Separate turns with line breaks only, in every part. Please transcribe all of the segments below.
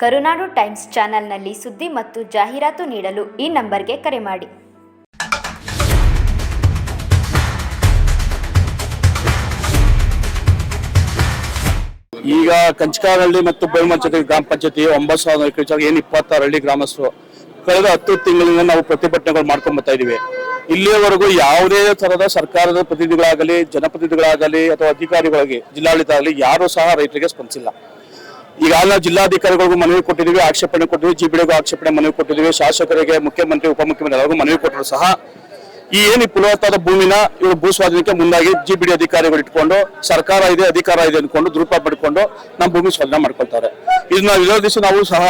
ಕರುನಾಡು times ಚಾನೆಲ್ನಲ್ಲಿ ಸುದ್ದಿ ಮತ್ತು ಜಾಹೀರಾತು ನೀಡಲು ಈ ನಂಬರ್ಗೆ ಕರೆ ಮಾಡಿ.
ಈಗ ಕಂಚಕಾರಹಳ್ಳಿ ಮತ್ತು ಬೈಮಂಚತಿ ಗ್ರಾಮ ಪಂಚಾಯತಿ ಒಂಬತ್ತು ಸಾವಿರ ಎಕರೆ ಏನು ಇಪ್ಪತ್ತಾರು ಹಳ್ಳಿ ಗ್ರಾಮಸ್ಥರು ಕಳೆದ ಹತ್ತು ತಿಂಗಳಿಂದ ನಾವು ಪ್ರತಿಭಟನೆಗಳು ಮಾಡ್ಕೊಂಡು ಬರ್ತಾ ಇದೀವಿ. ಇಲ್ಲಿಯವರೆಗೂ ಯಾವುದೇ ತರಹದ ಸರ್ಕಾರದ ಪ್ರತಿನಿಧಿಗಳಾಗಲಿ, ಜನಪ್ರತಿನಿಧಿಗಳಾಗಲಿ ಅಥವಾ ಅಧಿಕಾರಿಗಳಾಗಿ, ಜಿಲ್ಲಾಡಳಿತ ಆಗಲಿ ಯಾರು ಸಹ ರೈತರಿಗೆ ಸ್ಪಂದಿಸಿಲ್ಲ. ಈಗಾಗಲೇ ಜಿಲ್ಲಾಧಿಕಾರಿಗಳಿಗೂ ಮನವಿ ಕೊಟ್ಟಿದ್ದೀವಿ, ಆಕ್ಷೇಪಣೆ ಕೊಟ್ಟಿದ್ದೀವಿ ಜಿಬಿಡಿಗೂ ಆಕ್ಷೇಪಣೆ ಮನವಿ ಕೊಟ್ಟಿದ್ದೀವಿ, ಶಾಸಕರಿಗೆ ಮುಖ್ಯಮಂತ್ರಿ ಉಪಮುಖ್ಯಮಂತ್ರಿ ಎಲ್ಲರಿಗೂ ಮನವಿ ಕೊಟ್ಟರು ಸಹ ಈ ಏನು ಫಲವತ್ತಾದ ಭೂಮಿನ ಇವರು ಭೂ ಸ್ವಾಧೀನಕ್ಕೆ ಮುಂದಾಗಿ ಡಿ ಅಧಿಕಾರಿಗಳು ಇಟ್ಕೊಂಡು, ಸರ್ಕಾರ ಇದೆ, ಅಧಿಕಾರ ಇದೆ ಅನ್ಕೊಂಡು ದುರುಪ ಪಡ್ಕೊಂಡು ನಮ್ಮ ಭೂಮಿ ಸ್ವಾಧೀನ ಮಾಡ್ಕೊಳ್ತಾರೆ. ಇದನ್ನ ವಿರೋಧಿಸಿ ನಾವು ಸಹ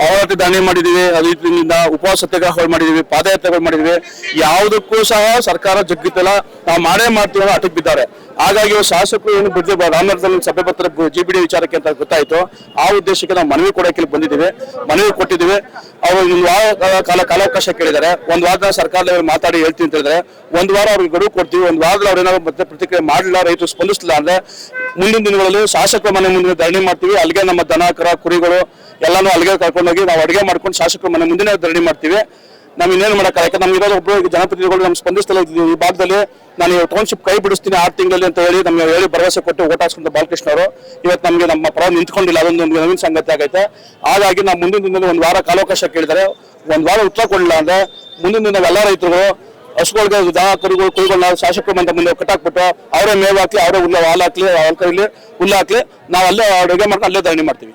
ಹೋರಾಟ ದಾಳಿ ಮಾಡಿದೀವಿ ಅದರಿಂದ ಉಪವಾಸ ಸತ್ಯಾಗ್ರಹಗಳು ಮಾಡಿದೀವಿ, ಪಾದಯಾತ್ರೆಗಳು ಮಾಡಿದೀವಿ. ಯಾವುದಕ್ಕೂ ಸಹ ಸರ್ಕಾರ ಜಗ್ಗಿದ್ದಲ್ಲ ನಾವು ಮಾಡೇ ಮಾಡ್ತೀವಿ ಅಟಕ್ ಬಿದ್ದಾರೆ. ಹಾಗಾಗಿ ಶಾಸಕರು ಏನು ಬಿಡದೆ ರಾಮನಗರದಲ್ಲಿ ಸಭೆ ಬಿ ಡಿ ವಿಚಾರಕ್ಕೆ ಅಂತ ಗೊತ್ತಾಯ್ತು. ಆ ಉದ್ದೇಶಕ್ಕೆ ನಾವು ಮನವಿ ಇಲ್ಲಿ ಬಂದಿದ್ದೀವಿ. ಮನವಿ ಕೊಟ್ಟಿದ್ದೀವಿ. ಅವರು ಒಂದು ವಾರ ಕಾಲ ಕಾಲಾವಕಾಶ ಕೇಳಿದ್ದಾರೆ. ಒಂದು ವಾರದ ಸರ್ಕಾರದಲ್ಲಿ ಮಾತಾಡಿ ಹೇಳ್ತೀನಿ ಅಂತ ಹೇಳಿದ್ರೆ ಒಂದು ವಾರ ಅವ್ರಿಗೆ ಗಡುವು ಕೊಡ್ತೀವಿ. ಒಂದು ವಾರದಲ್ಲಿ ಅವ್ರೇನಾದ್ರು ಮತ್ತೆ ಪ್ರತಿಕ್ರಿಯೆ ಮಾಡಲಿಲ್ಲ, ರೈತರು ಸ್ಪಂದಿಸಲಿಲ್ಲ ಅಂದ್ರೆ ಮುಂದಿನ ದಿನಗಳಲ್ಲಿ ಶಾಸಕರ ಮನೆ ಮುಂದೆ ಧರಣಿ ಮಾಡ್ತೀವಿ. ಅಲ್ಲಿಗೆ ನಮ್ಮ ದನ, ಕರ, ಕುರಿಗಳು ಎಲ್ಲಾನು ಅಲ್ಲಿಗೆ ಕರ್ಕೊಂಡೋಗಿ ನಾವು ಅಡುಗೆ ಮಾಡ್ಕೊಂಡು ಶಾಸಕರ ಮನೆ ಮುಂದೆ ಧರಣಿ ಮಾಡ್ತೀವಿ. ನಾವು ಇನ್ನೇನು ಮಾಡಕ್ಕೆ ಯಾಕಂದ್ರೆ ನಮ್ಗೆ ಇರೋದು ಒಬ್ಬರು ಜನಪ್ರತಿನಿಧಿಗಳು ನಮ್ಗೆ ಸ್ಪಂದಿಸ್ತಾ ಇದ್ದೀವಿ ಈ ಭಾಗದಲ್ಲಿ. ನಾನು ಟೌನ್ಶಿಪ್ ಕೈ ಬಿಡಿಸ್ತೀನಿ ಆರು ತಿಂಗಳಲ್ಲಿ ಅಂತ ಹೇಳಿ ನಮಗೆ ಹೇಳಿ ಭರವಸೆ ಕೊಟ್ಟು ಓಟ್ ಹಾಕ್ಸ್ಕೊಂಡು ಬಾಲಕೃಷ್ಣ ಅವರು. ಇವತ್ತು ನಮಗೆ ನಮ್ಮ ಪರ ನಿಂತ್ಕೊಂಡಿಲ್ಲ. ಅದೊಂದು ನವೀನ ಸಂಗತಿ ಆಗೈತೆ. ಹಾಗಾಗಿ ನಾವು ಮುಂದಿನ ದಿನದಲ್ಲಿ ಒಂದು ವಾರ ಕಾಲಾವಕಾಶ ಕೇಳಿದರೆ, ಒಂದು ವಾರ ಉತ್ತರ ಕೊಡಲಿಲ್ಲ ಅಂದ್ರೆ ಮುಂದಿನ ದಿನ ಎಲ್ಲ ರೈತರು ಹಸುಗಳಿಗೆ ದನ ಕರುಗಳು ಕುರಿಗಳನ್ನ ಶಾಸಕರ ಮಂದ ಮುಂದೆ ಕಟ್ಟಾಕ್ಬಿಟ್ಟು ಅವರೇ ಮೇವು ಹಾಕಿ ಅವರೇ ಹುಲ್ಲು ಹಾಲು ಹಾಕ್ಲಿ, ಹಾಲು ಕರೀಲಿ ಹುಲ್ಲು ಹಾಕ್ಲಿ, ನಾವು ಅಲ್ಲೇ ಅಡುಗೆ ಮಾಡ್ಕೊಂಡು ಅಲ್ಲೇ ಧರಣಿ ಮಾಡ್ತೀವಿ.